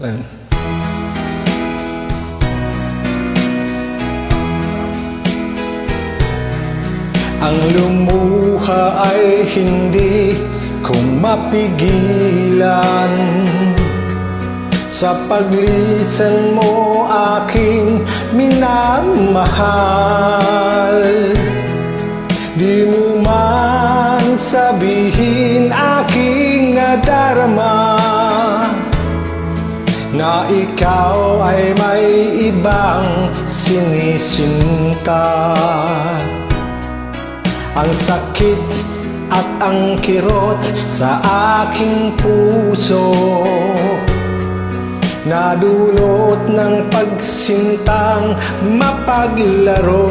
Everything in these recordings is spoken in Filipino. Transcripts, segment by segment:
Ayun. Ang lumuha ay hindi ko mapigilan Sa paglisan mo aking minamahal ay may ibang sinisinta. Ang sakit at ang kirot sa aking puso. Nadulot ng pagsintang mapaglaro.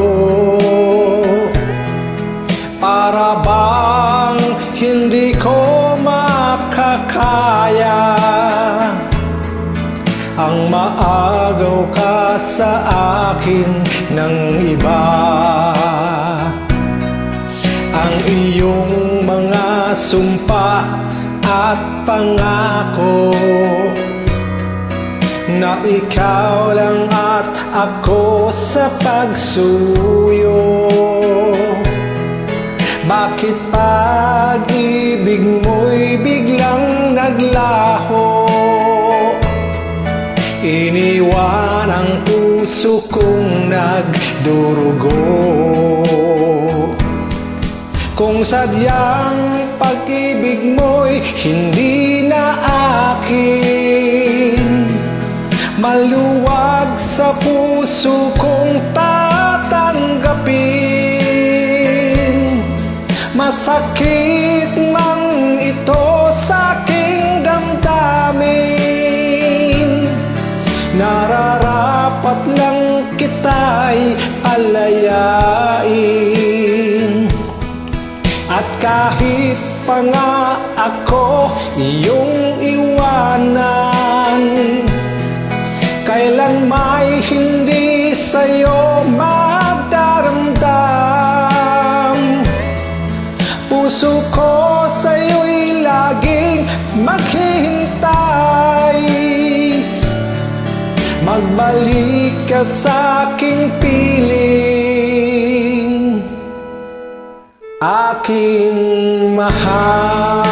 Para bang hindi ko makakaya Ang ka sa akin ng iba. Ang iyong mga sumpa at pangako na ikaw lang at ako sa pagsuyo. Bakit pag-ibig mo'y biglang naglaho? Iniwan ang puso kong nagdurugo. Kung sadyang pag-ibig mo'y hindi na akin Maluwag sa puso kong tatanggapin. Masakit mang ito sa aking damdamin. Nararapat kita'y alayain At kahit pa nga ako iyong iwanan Kailan may hindi sa'yo magdaramdam Puso ko sa'yo'y laging maghihintay. Magbalik ka sa aking piling aking mahal